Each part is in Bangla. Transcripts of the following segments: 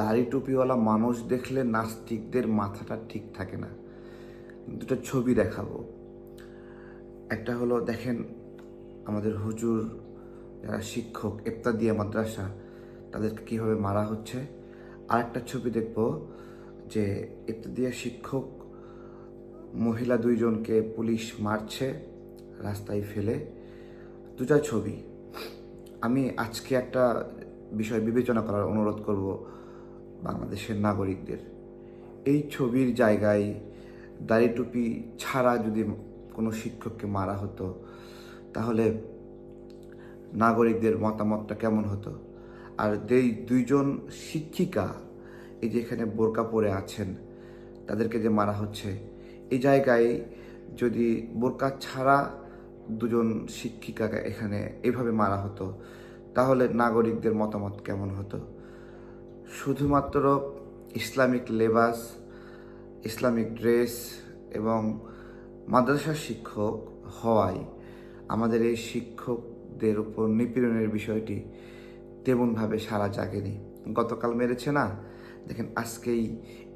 দাড়ি টুপিওয়ালা মানুষ দেখলে নাস্তিকদের মাথাটা ঠিক থাকে না। দুটো ছবি দেখাবো। একটা হলো, দেখেন, আমাদের হুজুর যারা শিক্ষক, ইফতাদিয়া মাদ্রাসা, তাদেরকে কীভাবে মারা হচ্ছে। আর একটা ছবি দেখব, যে ইফতাদিয়া শিক্ষক মহিলা দুইজনকে পুলিশ মারছে, রাস্তায় ফেলে। দুটা ছবি। আমি আজকে একটা বিষয় বিবেচনা করার অনুরোধ করব। বাংলাদেশের নাগরিকদের। এই ছবির জায়গায় দাড়ি টুপি ছাড়া যদি কোনো শিক্ষককে মারা হতো, তাহলে নাগরিকদের মতামতটা কেমন হতো? আর যেই দুইজন শিক্ষিকা এই যে এখানে বোরকা পরে আছেন, তাদেরকে যে মারা হচ্ছে, এই জায়গায় যদি বোরকা ছাড়া দুজন শিক্ষিকাকে এখানে এভাবে মারা হতো, তাহলে নাগরিকদের মতামত কেমন হতো? শুধুমাত্র ইসলামিক লেবাস, ইসলামিক ড্রেস এবং মাদ্রাসার শিক্ষক হওয়ায় আমাদের এই শিক্ষকদের উপর নিপীড়নের বিষয়টি তেমনভাবে সারা জাগেনি। গতকাল মেরেছে না? দেখেন, আজকেই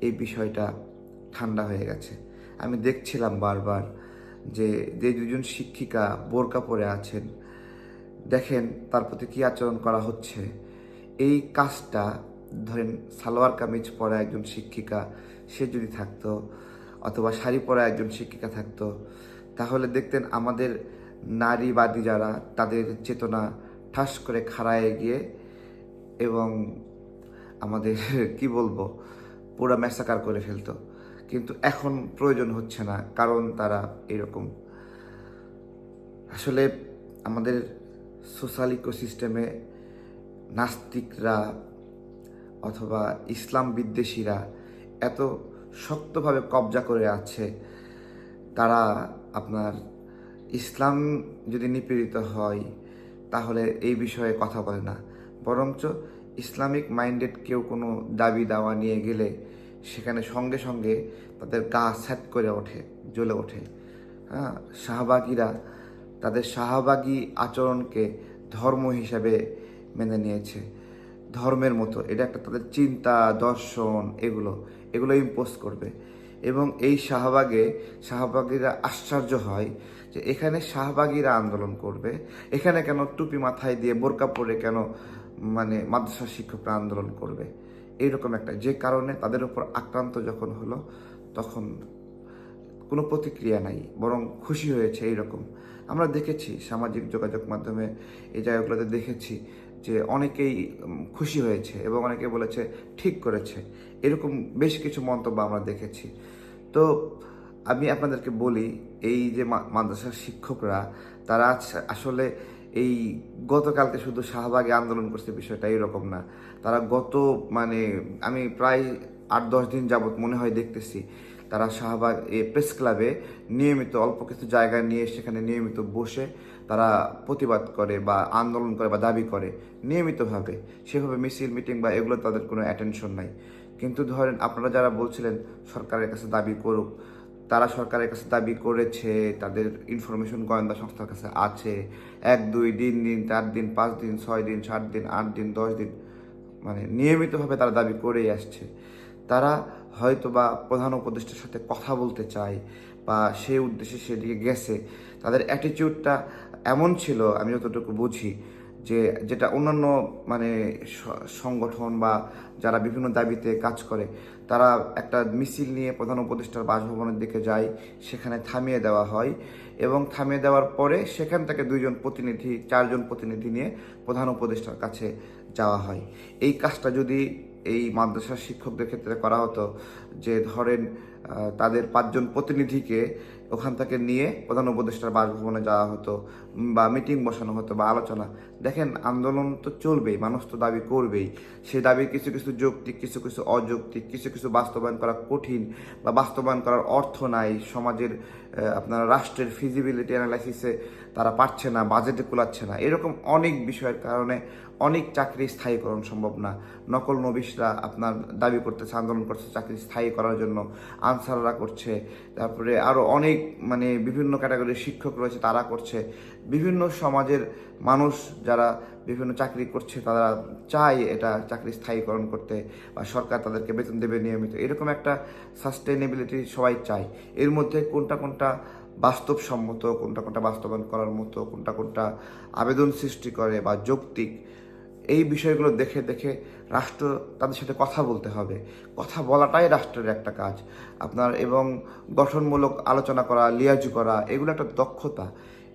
এই বিষয়টা ঠান্ডা হয়ে গেছে। আমি দেখছিলাম বারবার যে যে দুজন শিক্ষিকা বোরকা পরে আছেন, দেখেন তার প্রতি কী আচরণ করা হচ্ছে। এই কাজটা ধরেন সালোয়ার কামিজ পরা একজন শিক্ষিকা, সে যদি থাকতো অথবা শাড়ি পরা একজন শিক্ষিকা থাকতো, তাহলে দেখতেন আমাদের নারীবাদী যারা, তাদের চেতনা ঠাস করে খাড়ায় গিয়ে এবং আমাদের কি বলব, পুরো ম্যাসাকার করে ফেলতো। কিন্তু এখন প্রয়োজন হচ্ছে না, কারণ তারা এরকম। আসলে আমাদের সোশ্যাল ইকোসিস্টেমে নাস্তিকরা অথবা ইসলাম বিদ্বেষীরা এত শক্তভাবে কবজা করে আছে, তারা আপনার ইসলাম যদি নিপীড়িত হয়, তাহলে এই বিষয়ে কথা বলে না। বরঞ্চ ইসলামিক মাইন্ডেড কেউ কোনো দাবি দাওয়া নিয়ে গেলে সেখানে সঙ্গে সঙ্গে তাদের গা স্যাট করে ওঠে, জ্বলে ওঠে। হ্যাঁ শাহবাগীরা তাদের শাহবাগী আচরণকে ধর্ম হিসাবে মেনে নিয়েছে। ধর্মের মতো, এটা একটা তাদের চিন্তা, দর্শন, এগুলো এগুলো ইম্পোজ করবে। এবং এই শাহবাগে, শাহবাগীরা আশ্চর্য হয় যে এখানে শাহবাগীরা আন্দোলন করবে। এখানে কেন টুপি মাথায় দিয়ে বোরকা পরে কেন মানে মাদ্রাসা শিক্ষকরা আন্দোলন করবে? এইরকম একটা, যে কারণে তাদের উপর আক্রান্ত যখন হলো, তখন কোনো প্রতিক্রিয়া নাই, বরং খুশি হয়েছে এইরকম। আমরা দেখেছি সামাজিক যোগাযোগ মাধ্যমে, এই জায়গাগুলোতে দেখেছি যে অনেকেই খুশি হয়েছে এবং অনেকে বলেছে, ঠিক করেছে। এরকম বেশ কিছু মন্তব্য আমরা দেখেছি। তো আমি আপনাদেরকে বলি, এই যে মাদ্রাসার শিক্ষকরা, তারা আসলে এই গতকালকে শুধু শাহবাগে আন্দোলন করছে বিষয়টা এরকম না। তারা গত মানে আমি প্রায় আট, দশ দিন যাবৎ মনে হয় দেখতেছি, তারা শাহবাগ এ প্রেস ক্লাবে নিয়মিত অল্প কিছু জায়গা নিয়ে সেখানে নিয়মিত বসে তারা প্রতিবাদ করে বা আন্দোলন করে বা দাবি করে নিয়মিতভাবে। সেভাবে মিছিল, মিটিং বা এগুলো তাদের কোনো অ্যাটেনশন নাই। কিন্তু ধরেন আপনারা যারা বলছিলেন সরকারের কাছে দাবি করুক, তারা সরকারের কাছে দাবি করেছে, তাদের ইনফরমেশন গোয়েন্দা সংস্থার কাছে আছে। এক, দুই দিন দিন, চার দিন, পাঁচ দিন, ছয় দিন, সাত দিন, আট দিন, দশ দিন মানে নিয়মিতভাবে তারা দাবি করেই আসছে। তারা হয়তো বা প্রধান উপদেষ্টার সাথে কথা বলতে চায় বা সেই উদ্দেশ্যে সেদিকে গেছে, তাদের অ্যাটিটিউডটা এমন ছিল, আমি যতটুকু বুঝি, যে যেটা অন্যান্য মানে সংগঠন বা যারা বিভিন্ন দাবিতে কাজ করে, তারা একটা মিছিল নিয়ে প্রধান উপদেষ্টার বাসভবনের দিকে যায়, সেখানে থামিয়ে দেওয়া হয় এবং থামিয়ে দেওয়ার পরে সেখান থেকে দুইজন প্রতিনিধি, চারজন প্রতিনিধি নিয়ে প্রধান উপদেষ্টার কাছে যাওয়া হয়। এই কাজটা যদি এই মাদ্রাসার শিক্ষকদের ক্ষেত্রে করা হতো, যে ধরেন তাদের পাঁচজন প্রতিনিধিকে ওখান থেকে নিয়ে প্রধান উপদেষ্টার বাসভবনে যাওয়া হতো বা মিটিং বসানো হতো বা আলোচনা। দেখেন, আন্দোলন তো চলবেই, মানুষ তো দাবি করবেই। সেই দাবির কিছু কিছু যৌক্তিক, কিছু কিছু অযৌক্তিক, কিছু কিছু বাস্তবায়ন করা কঠিন বা বাস্তবায়ন করার অর্থ নাই। সমাজের আপনার রাষ্ট্রের ফিজিবিলিটি অ্যানালাইসিসে তারা পারছে না বাজেটে কুলাচ্ছে না। এরকম অনেক বিষয়ের কারণে অনেক চাকরি স্থায়ীকরণ সম্ভব না। নকল নবিশরা আপনার দাবি করতেছে, আন্দোলন করছে চাকরি স্থায়ী করার জন্য। আনসাররা করছে, তারপরে আরও অনেক মানে বিভিন্ন ক্যাটাগরির শিক্ষক রয়েছে, তারা করছে। বিভিন্ন সমাজের মানুষ যারা বিভিন্ন চাকরি করছে, তারা চায় এটা চাকরি স্থায়ীকরণ করতে বা সরকার তাদেরকে বেতন দেবে নিয়মিত। এরকম একটা সাস্টেনেবিলিটি সবাই চায়। এর মধ্যে কোনটা কোনটা বাস্তবসম্মত, কোনটা কোনটা বাস্তবায়ন করার মতো, কোনটা কোনটা আবেদন সৃষ্টি করে বা যৌক্তিক এই বিষয়গুলো দেখে দেখে রাষ্ট্র তাদের সাথে কথা বলতে হবে। কথা বলাটাই রাষ্ট্রের একটা কাজ। আপনার এবং গঠনমূলক আলোচনা করা, লিয়াজু করা, এগুলো একটা দক্ষতা।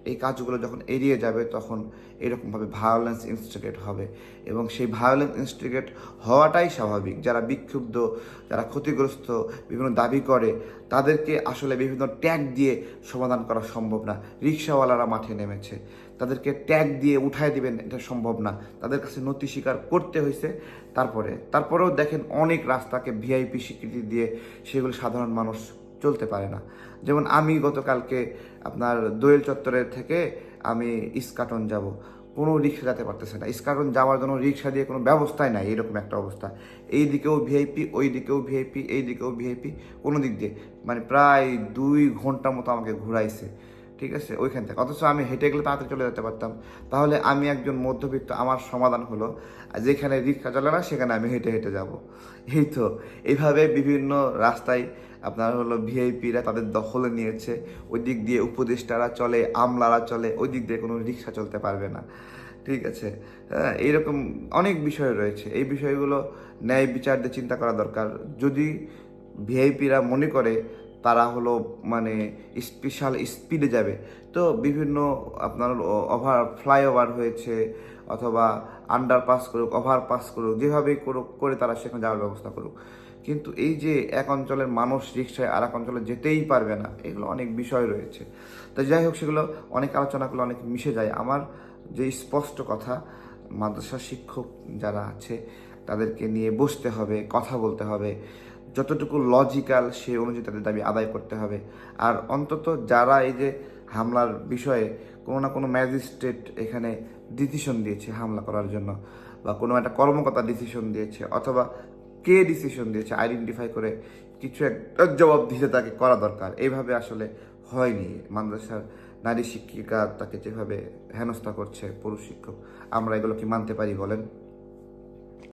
এই কাজগুলো যখন এড়িয়ে যাবে তখন এরকমভাবে ভায়োলেন্স ইনস্টিগেট হবে এবং সেই ভায়োলেন্স ইনস্টিগেট হওয়াটাই স্বাভাবিক। যারা বিক্ষুব্ধ, যারা ক্ষতিগ্রস্ত, বিভিন্ন দাবি করে, তাদেরকে আসলে বিভিন্ন ট্যাগ দিয়ে সমাধান করা সম্ভব না। রিক্সাওয়ালারা মাঠে নেমেছে। তাদেরকে ট্যাগ দিয়ে উঠায় দিবেন এটা সম্ভব না। তাদের কাছে নথি স্বীকার করতে হয়েছে। তারপরে, তারপরেও দেখেন অনেক রাস্তাকে ভিআইপি স্বীকৃতি দিয়ে সেগুলো সাধারণ মানুষ চলতে পারে না। যেমন আমি গতকালকে আপনার দোয়েল চত্বরের থেকে আমি ইস্কাটন যাব। কোনো রিক্সা যেতে পারতেছে না। ইস্কাটন যাওয়ার জন্য রিক্সা দিয়ে কোনো ব্যবস্থাই নাই, এরকম একটা অবস্থা। এই দিকেও ভিআইপি ওই দিকেও ভিআইপি এই দিকেও ভিআইপি কোনো দিক দিয়ে। মানে প্রায় দুই ঘণ্টা মতো আমাকে ঘুরাইছে। ঠিক আছে? ওইখান থেকে। অথচ আমি হেঁটে গেলে তাড়াতাড়ি চলে যেতে পারতাম। তাহলে আমি একজন মধ্যবিত্ত আমার সমাধান হলো যেখানে রিক্সা চলে না সেখানে আমি হেঁটে হেঁটে যাব। এই তো এইভাবে বিভিন্ন রাস্তায় আপনার হলো ভিআইপিরা তাদের দখলে নিয়েছে। ওই দিক দিয়ে উপদেষ্টারা চলে আমলারা চলে ওই দিক দিয়ে কোনো রিক্সা চলতে পারবে না। ঠিক আছে? হ্যাঁ, এইরকম অনেক বিষয় রয়েছে। এই বিষয়গুলো ন্যায় বিচার দিয়ে চিন্তা করা দরকার। যদি ভিআইপিরা মনে করে তারা হলো মানে স্পেশাল স্পিডে যাবে। তো বিভিন্ন আপনার ওভার ফ্লাইওভার হয়েছে অথবা আন্ডারপাস করুক ওভারপাস করুক, যেভাবেই করুক, করে তারা সেখানে যাওয়ার ব্যবস্থা করুক। কিন্তু এই যে এক অঞ্চলের মানুষ রিক্সায় আর এক অঞ্চলে যেতেই পারবে না, এগুলো অনেক বিষয় রয়েছে। তো যাই হোক, সেগুলো অনেক আলোচনাগুলো অনেক মিশে যায়। আমার যে স্পষ্ট কথা, মাদ্রাসা শিক্ষক যারা আছে, তাদেরকে নিয়ে বসতে হবে, কথা বলতে হবে। যতটুকু লজিক্যাল সেই অনুযায়ী তাদের দাবি আদায় করতে হবে। আর অন্তত যারা এই যে হামলার বিষয়ে কোনো না কোনো ম্যাজিস্ট্রেট এখানে ডিসিশন দিয়েছে হামলা করার জন্য, বা কোনো একটা কর্মকর্তা ডিসিশন দিয়েছে, অথবা কে ডিসিশন দিয়েছে আইডেন্টিফাই করে কিছু একটা জবাব দিতে তাকে করা দরকার। এইভাবে আসলে হয়নি। মাদ্রাসার নারী শিক্ষিকা তাকে যেভাবে হেনস্থা করছে, পুরুষ শিক্ষক, আমরা এগুলো কি মানতে পারি বলেন?